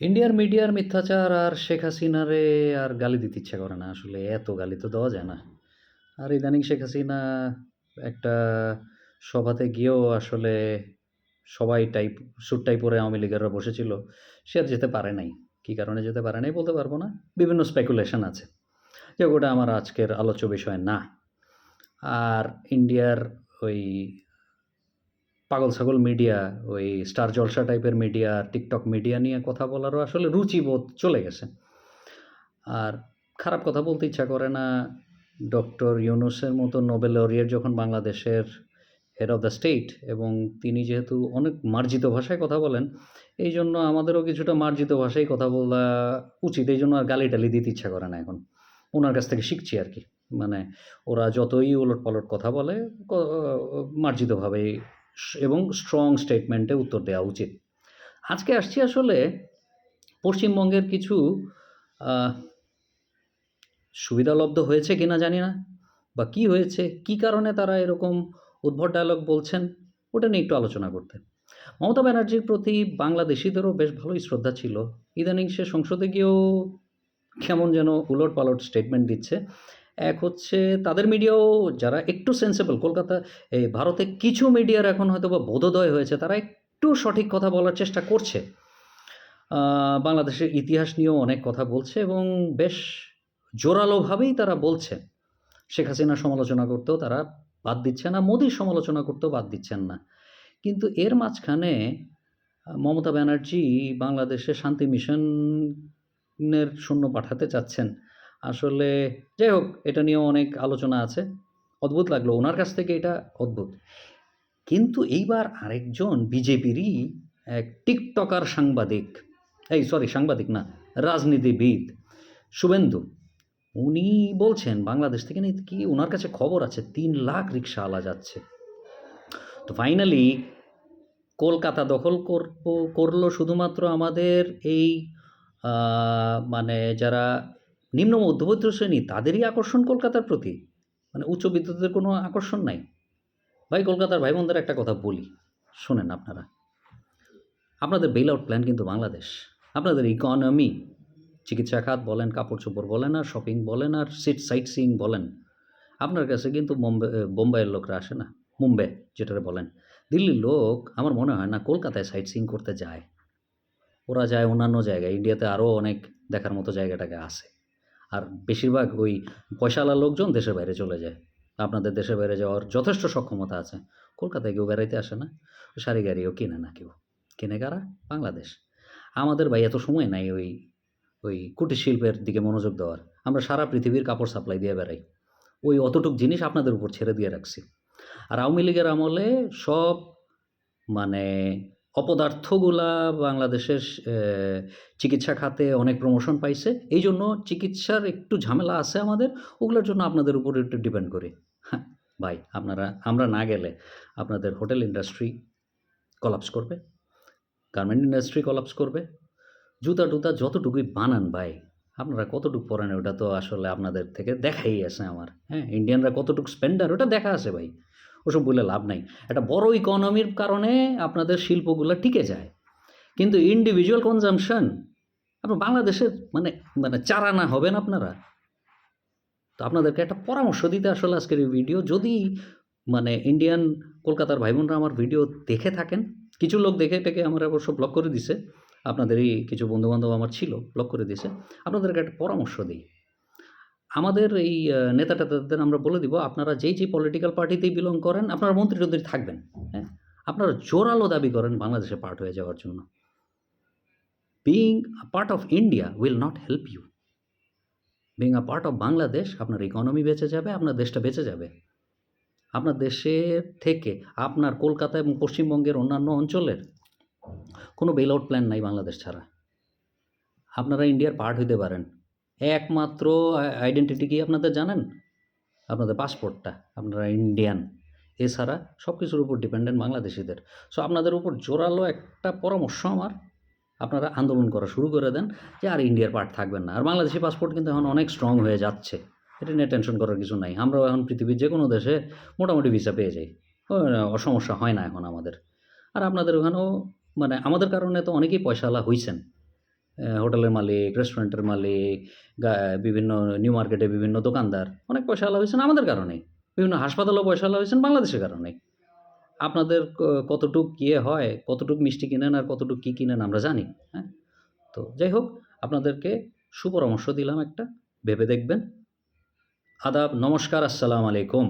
ইন্ডিয়ার মিডিয়ার মিথ্যাচার আর শেখ হাসিনারে আর গালি দিতে ইচ্ছা করে না, আসলে এত গালি তো দেওয়া যায় না। আর ইদানিং শেখ হাসিনা একটা সভাতে গিয়েও আসলে সবাই টাইপ স্যুট টাইপ পরে আওয়ামী লীগেররা বসেছিল, সে আর যেতে পারে নাই। কী কারণে যেতে পারে নাই বলতে পারব না, বিভিন্ন স্পেকুলেশন আছে। যে ওটা আমার আজকের আলোচ্য বিষয় না। আর ইন্ডিয়ার ওই পাগল ছাগল মিডিয়া ওই স্টার জলসা টাইপের মিডিয়া টিকটক মিডিয়া নিয়ে কথা বলারও আসলে রুচিবোধ চলে গেছে। আর খারাপ কথা বলতে ইচ্ছা করে না ডক্টর ইউনুসের মতো নোবেল লরিয়েট যখন বাংলাদেশের হেড অফ দ্য স্টেট এবং তিনি যেহেতু অনেক মার্জিত ভাষায় কথা বলেন, এই জন্য আমাদেরও কিছুটা মার্জিত ভাষায় কথা বলা উচিত। এই জন্য আর গালি টালি দিতে ইচ্ছা করে না এখন। ওনার কাছ থেকে শিখছি আর কি। মানে ওরা যতই ওলট পালট কথা বলে, ক- মার্জিতভাবে এবং স্ট্রং স্টেটমেন্টে উত্তর দেওয়া উচিত। আজকে আসছি আসলে পশ্চিমবঙ্গের কিছু সুবিধালব্ধ হয়েছে কিনা জানি না, বা কি হয়েছে, কি কারণে তারা এরকম উদ্ভট ডায়লগ বলছেন, ওটা নিয়ে একটু আলোচনা করতে। মমতা ব্যানার্জির প্রতি বাংলাদেশিদেরও বেশ ভালোই শ্রদ্ধা ছিল। ইদানিং সে সংসদে গিয়েও কেমন যেন উলট পালট স্টেটমেন্ট দিচ্ছে। এক হচ্ছে তাদের মিডিয়াও যারা একটু সেন্সেবল কলকাতা, এই ভারতে কিছু মিডিয়ার এখন হয়তো বা বোধোদয় হয়েছে, তারা একটু সঠিক কথা বলার চেষ্টা করছে। বাংলাদেশের ইতিহাস নিয়েও অনেক কথা বলছে এবং বেশ জোরালোভাবেই তারা বলছে। শেখ হাসিনা সমালোচনা করতেও তারা বাদ দিচ্ছে না মোদির সমালোচনা করতেও বাদ দিচ্ছেন না। কিন্তু এর মাঝখানে মমতা ব্যানার্জি বাংলাদেশে শান্তি মিশনের শূন্য পাঠাতে চাচ্ছেন। আসলে যাই হোক, এটা নিয়েও অনেক আলোচনা আছে। অদ্ভুত লাগল ওনার কাছ থেকে এটা, অদ্ভুত। কিন্তু এইবার আরেকজন বিজেপিরই এক টিকটকার সাংবাদিক, এই সরি, সাংবাদিক না, রাজনীতিবিদ, শুভেন্দু। উনি বলছেন, বাংলাদেশ থেকে নাকি কি ওনার কাছে খবর আছে? তিন লাখ রিক্সাওয়ালা যাচ্ছে। তো ফাইনালি কলকাতা দখল করব, করল শুধুমাত্র আমাদের এই মানে যারা নিম্ন মধ্যবিত্ত শ্রেণি, তাদেরই আকর্ষণ কলকাতার প্রতি? মানে উচ্চ বিদ্যুতের কোনো আকর্ষণ নাই? ভাই, কলকাতার ভাই বোনদের একটা কথা বলি, শোনেন আপনারা। আপনাদের বেল আউট প্ল্যান কিন্তু বাংলাদেশ। আপনাদের ইকোনমি চিকিৎসা খাত বলেন, কাপড় চোপড় বলেন আর শপিং বলেন আর সিট সাইট সিইং বলেন, আপনার কাছে কিন্তু মুম্বাই বোম্বাইয়ের লোকরা আসে না? মুম্বাই যেটারে বলেন। দিল্লির লোক, আমার মনে হয় না কলকাতায় সাইট সিইং করতে যায়। ওরা যায় অন্যান্য জায়গায়। ইন্ডিয়াতে আরও অনেক দেখার মতো জায়গাটাকে আছে। আর বেশিরভাগ ওই পয়সাওয়ালা লোকজন দেশের বাইরে চলে যায়। আপনাদের দেশের বাইরে যাওয়ার যথেষ্ট সক্ষমতা আছে। কলকাতায় কেউ বেড়াইতে আসে না, শাড়ি গাড়িও কিনে না কেউ। কিনে কারা? বাংলাদেশ। আমাদের ভাই এত সময় নাই ওই ওই কুটির শিল্পের দিকে মনোযোগ দেওয়ার। আমরা সারা পৃথিবীর কাপড় সাপ্লাই দিয়ে বেড়াই। ওই অতটুক জিনিস আপনাদের উপর ছেড়ে দিয়ে রাখছি। আর আওয়ামী লীগের আমলে সব মানে অপদার্থগুলা বাংলাদেশের চিকিৎসা খাতে অনেক প্রমোশন পাইছে। এই জন্য চিকিৎসার একটু ঝামেলা আছে আমাদের, ওগুলোর জন্য আপনাদের উপর একটু ডিপেন্ড করি। হ্যাঁ ভাই, আপনারা, আমরা না গেলে আপনাদের হোটেল ইন্ডাস্ট্রি কলাপস করবে গার্মেন্ট ইন্ডাস্ট্রি কলাপস করবে। জুতা টুতা যতটুকুই বানান ভাই, আপনারা কতটুকু পরেন, ওটা তো আসলে আপনাদের থেকে দেখাই আছে আমার। হ্যাঁ ইন্ডিয়ানরা কতটুকু স্পেন্ডার ওটা দেখা আছে ভাই। ওসব বলে লাভ নাই। একটা বড় ইকোনমির কারণে আপনাদের শিল্পগুলো টিকে যায়। কিন্তু ইন্ডিভিজুয়াল কনজামশন আপনার বাংলাদেশের মানে মানে চারানা হবেন আপনারা। তো আপনাদেরকে একটা পরামর্শ দিতে আসলে আজকের এই ভিডিও যদি মানে ইন্ডিয়ান কলকাতার ভাই বোনরা আমার ভিডিও দেখে থাকেন, কিছু লোক দেখে টেকে আমার অবশ্য ব্লক করে দিছে। আপনাদেরই কিছু বন্ধুবান্ধব আমার ছিল ব্লক করে দিয়েছে আপনাদেরকে একটা পরামর্শ দিই। আমাদের এই নেতা টেতাদের আমরা বলে দিব, আপনারা যেই যেই পলিটিক্যাল পার্টিতেই বিলং করেন, আপনারা মন্ত্রী টন্ত্রী থাকবেন হ্যাঁ? আপনারা জোরালো দাবি করেন বাংলাদেশে পার্ট হয়ে যাওয়ার জন্য। Being a part of India will not help you being a part of Bangladesh আপনার ইকোনমি বেঁচে যাবে, আপনার দেশটা বেঁচে যাবে। আপনার দেশের থেকে আপনার কলকাতা এবং পশ্চিমবঙ্গের অন্যান্য অঞ্চলের কোনো বেল আউট প্ল্যান নাই বাংলাদেশ ছাড়া। আপনারা ইন্ডিয়ার পার্ট হইতে পারেন। একমাত্র আইডেন্টিটি কি আপনাদের জানেন? আপনাদের পাসপোর্টটা আপনারা ইন্ডিয়ান এছাড়া সব কিছুর উপর ডিপেন্ডেন্ট বাংলাদেশিদের। সো আপনাদের উপর জোরালো একটা পরামর্শ আমার। আপনারা আন্দোলন করা শুরু করে দেন যে আর ইন্ডিয়ার পার্ট থাকবেন না। আর বাংলাদেশি পাসপোর্ট কিন্তু এখন অনেক স্ট্রং হয়ে যাচ্ছে। এটা নিয়ে টেনশন করার কিছু নাই। আমরাও এখন পৃথিবীর যে কোনো দেশে মোটামুটি ভিসা পেয়ে যাই। ও, সমস্যা হয় না এখন আমাদের। আর আপনাদের ওখানেও মানে আমাদের কারণে তো অনেকেই পয়সাওয়ালা হইছেন। হোটেলের মালিক, রেস্টুরেন্টের মালিক বিভিন্ন নিউ মার্কেটে বিভিন্ন দোকানদার। অনেক পয়সা আলা হয়েছেন আমাদের কারণে। বিভিন্ন হাসপাতালেও পয়সা আলা হয়েছেন বাংলাদেশের কারণে। আপনাদের কতটুক ইয়ে হয়, কতটুক মিষ্টি কিনেন আর কতটুক কী কিনেন আমরা জানি হ্যাঁ? তো যাই হোক, আপনাদেরকে সুপরামর্শ দিলাম একটা, ভেবে দেখবেন। আদাব, নমস্কার, আসসালামু আলাইকুম।